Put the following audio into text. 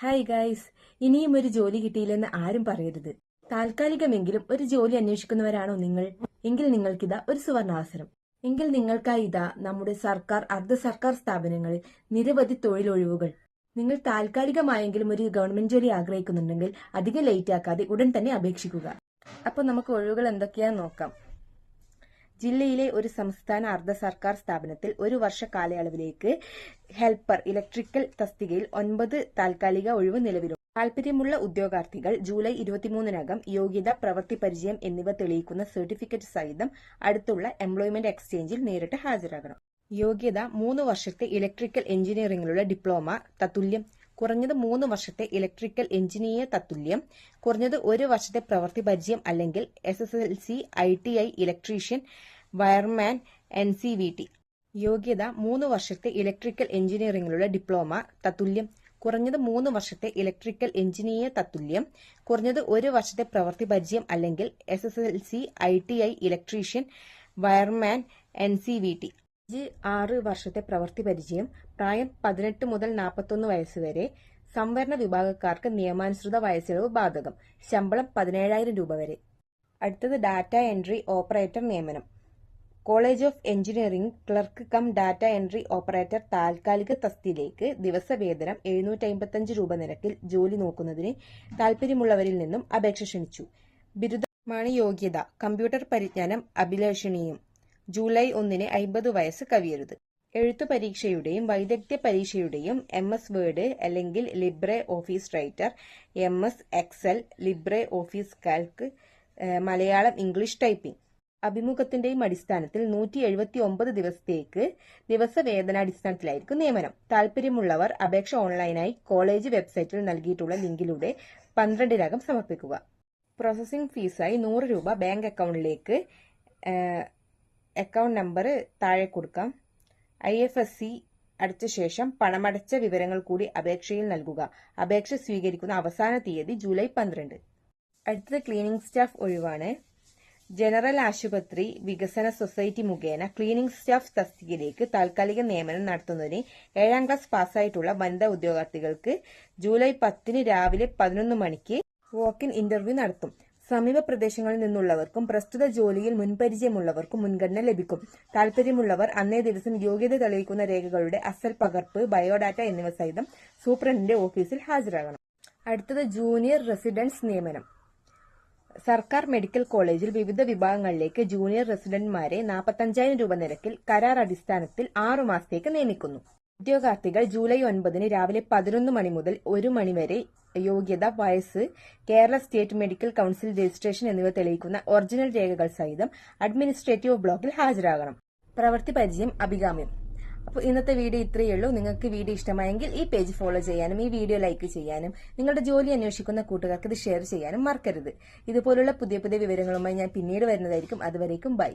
Hi guys ഇനിയും ഒരു ജോലി കിട്ടിയില്ലെന്ന് ആരും പറയരുത്. താൽക്കാലികമെങ്കിലും ഒരു ജോലി അന്വേഷിക്കുന്നവരാണോ നിങ്ങൾ? എങ്കിൽ നിങ്ങൾക്കിതാ ഒരു സുവർണാവസരം. എങ്കിൽ നിങ്ങൾക്കായി ഇതാ നമ്മുടെ സർക്കാർ അർദ്ധ സർക്കാർ സ്ഥാപനങ്ങളിൽ നിരവധി തൊഴിലൊഴിവുകൾ. നിങ്ങൾ താൽക്കാലികമായെങ്കിലും ഒരു ഗവൺമെന്റ് ജോലി ആഗ്രഹിക്കുന്നുണ്ടെങ്കിൽ അധികം ലേറ്റ് ആക്കാതെ ഉടൻ തന്നെ അപേക്ഷിക്കുക. അപ്പൊ നമുക്ക് ഒഴിവുകൾ എന്തൊക്കെയാന്ന് നോക്കാം. ജില്ലയിലെ ഒരു സംസ്ഥാന അർദ്ധ സർക്കാർ സ്ഥാപനത്തിൽ ഒരു വർഷ കാലയളവിലേക്ക് ഹെൽപ്പർ ഇലക്ട്രിക്കൽ തസ്തികയിൽ ഒൻപത് താൽക്കാലിക ഒഴിവ് നിലവിലുണ്ട്. താൽപര്യമുള്ള ഉദ്യോഗാർത്ഥികൾ ജൂലൈ ഇരുപത്തിമൂന്നിനകം യോഗ്യത പ്രവൃത്തി പരിചയം എന്നിവ തെളിയിക്കുന്ന സർട്ടിഫിക്കറ്റ് സഹിതം അടുത്തുള്ള എംപ്ലോയ്മെന്റ് എക്സ്ചേഞ്ചിൽ നേരിട്ട് ഹാജരാകണം. യോഗ്യത മൂന്ന് വർഷത്തെ ഇലക്ട്രിക്കൽ എഞ്ചിനീയറിംഗിലുള്ള ഡിപ്ലോമ തത്തുല്യം കുറഞ്ഞത് മൂന്ന് വർഷത്തെ ഇലക്ട്രിക്കൽ എഞ്ചിനീയർ തത്തുല്യം കുറഞ്ഞത് ഒരു വർഷത്തെ പ്രവൃത്തി പരിചയം അല്ലെങ്കിൽ S S L C I T I electrician wireman N C V T യോഗ്യത മൂന്ന് വർഷത്തെ ഇലക്ട്രിക്കൽ എഞ്ചിനീയറിംഗിലുള്ള ഡിപ്ലോമ തത്തുല്യം. കുറഞ്ഞത് മൂന്ന് വർഷത്തെ ഇലക്ട്രിക്കൽ എഞ്ചിനീയർ തത്തുല്യം. കുറഞ്ഞത് ഒരു വർഷത്തെ പ്രവൃത്തി പരിചയം അല്ലെങ്കിൽ S S L C I T I electrician wireman N C V T അഞ്ച് ആറ് വർഷത്തെ പ്രവൃത്തി പരിചയം പ്രായം പതിനെട്ട് മുതൽ നാൽപ്പത്തൊന്ന് വയസ്സ് വരെ സംവരണ വിഭാഗക്കാർക്ക് നിയമാനുസൃത വയസ്സിളവ് ബാധകം ശമ്പളം പതിനേഴായിരം രൂപ വരെ. അടുത്തത് ഡാറ്റ എൻട്രി ഓപ്പറേറ്റർ നിയമനം. College of engineering clerk cum data entry operator താൽക്കാലിക തസ്തിയിലേക്ക് ദിവസവേതനം എഴുന്നൂറ്റി അമ്പത്തഞ്ച് രൂപ നിരക്കിൽ ജോലി നോക്കുന്നതിന് താൽപര്യമുള്ളവരിൽ നിന്നും അപേക്ഷ ക്ഷണിച്ചു. ബിരുദമാണ് യോഗ്യത കമ്പ്യൂട്ടർ പരിജ്ഞാനം അഭിലഷണീയം. ജൂലൈ ഒന്നിന് അമ്പത് വയസ്സ് കവിയരുത്. എഴുത്തു പരീക്ഷയുടെയും വൈദഗ്ധ്യ പരീക്ഷയുടെയും എം എസ് വേർഡ് അല്ലെങ്കിൽ Libre Office Writer M S Excel Libre Office Calc Malayalam English typing. അഭിമുഖത്തിന്റെയും അടിസ്ഥാനത്തിൽ നൂറ്റി എഴുപത്തി ഒമ്പത് ദിവസത്തേക്ക് ദിവസവേതനാടിസ്ഥാനത്തിലായിരിക്കും നിയമനം. താല്പര്യമുള്ളവർ അപേക്ഷ ഓൺലൈനായി കോളേജ് വെബ്സൈറ്റിൽ നൽകിയിട്ടുള്ള ലിങ്കിലൂടെ പന്ത്രണ്ടിനകം സമർപ്പിക്കുക. പ്രോസസ്സിംഗ് ഫീസായി നൂറ് രൂപ ബാങ്ക് അക്കൗണ്ടിലേക്ക് അക്കൗണ്ട് നമ്പർ താഴെ കൊടുക്കാം. ഐ എഫ് എസ് സി അടച്ച ശേഷം പണമടച്ച വിവരങ്ങൾ കൂടി അപേക്ഷയിൽ നൽകുക. അപേക്ഷ സ്വീകരിക്കുന്ന അവസാന തീയതി ജൂലൈ പന്ത്രണ്ട്. അടുത്തത് ക്ലീനിംഗ് സ്റ്റാഫ് ഒഴിവാണ്. ജനറൽ ആശുപത്രി വികസന സൊസൈറ്റി മുഖേന ക്ലീനിംഗ് സ്റ്റാഫ് തസ്തികയിലേക്ക് താൽക്കാലിക നിയമനം നടത്തുന്നതിന് ഏഴാം ക്ലാസ് പാസ്സായിട്ടുള്ള വനിതാ ഉദ്യോഗാർത്ഥികൾക്ക് ജൂലൈ പത്തിന് രാവിലെ പതിനൊന്ന് മണിക്ക് വോക്കിൻ ഇന്റർവ്യൂ നടത്തും. സമീപ പ്രദേശങ്ങളിൽ നിന്നുള്ളവർക്കും പ്രസ്തുത ജോലിയിൽ മുൻപരിചയമുള്ളവർക്കും മുൻഗണന ലഭിക്കും. താൽപര്യമുള്ളവർ അന്നേ ദിവസം യോഗ്യത തെളിയിക്കുന്ന രേഖകളുടെ അസൽ പകർപ്പ് ബയോഡാറ്റ എന്നിവ സഹിതം സൂപ്രണ്ടിന്റെ ഓഫീസിൽ ഹാജരാകണം. അടുത്തത് ജൂനിയർ റെസിഡൻസ് നിയമനം. സർക്കാർ മെഡിക്കൽ കോളേജിൽ വിവിധ വിഭാഗങ്ങളിലേക്ക് ജൂനിയർ റെസിഡന്റ്മാരെ നാൽപ്പത്തഞ്ചായിരം രൂപ നിരക്കിൽ കരാർ അടിസ്ഥാനത്തിൽ ആറു മാസത്തേക്ക് നിയമിക്കുന്നു. ഉദ്യോഗാർത്ഥികൾ ജൂലൈ ഒൻപതിന് രാവിലെ പതിനൊന്ന് മണി മുതൽ ഒരു മണിവരെ യോഗ്യത വയസ്സ് Kerala state medical council registration എന്നിവ തെളിയിക്കുന്ന ഒറിജിനൽ രേഖകൾ സഹിതം അഡ്മിനിസ്ട്രേറ്റീവ് ബ്ലോക്കിൽ ഹാജരാകണം. പ്രവൃത്തി പരിചയം അഭികാമ്യം. അപ്പോൾ ഇന്നത്തെ വീഡിയോ ഇത്രയേ ഉള്ളൂ. നിങ്ങൾക്ക് വീഡിയോ ഇഷ്ടമായെങ്കിൽ ഈ പേജ് ഫോളോ ചെയ്യാനും ഈ വീഡിയോ ലൈക്ക് ചെയ്യാനും നിങ്ങളുടെ ജോലി അന്വേഷിക്കുന്ന കൂട്ടുകാർക്ക് ഇത് ഷെയർ ചെയ്യാനും മറക്കരുത്. ഇതുപോലുള്ള പുതിയ പുതിയ വിവരങ്ങളുമായി ഞാൻ പിന്നീട് വരുന്നതായിരിക്കും. അതുവരേക്കും ബൈ.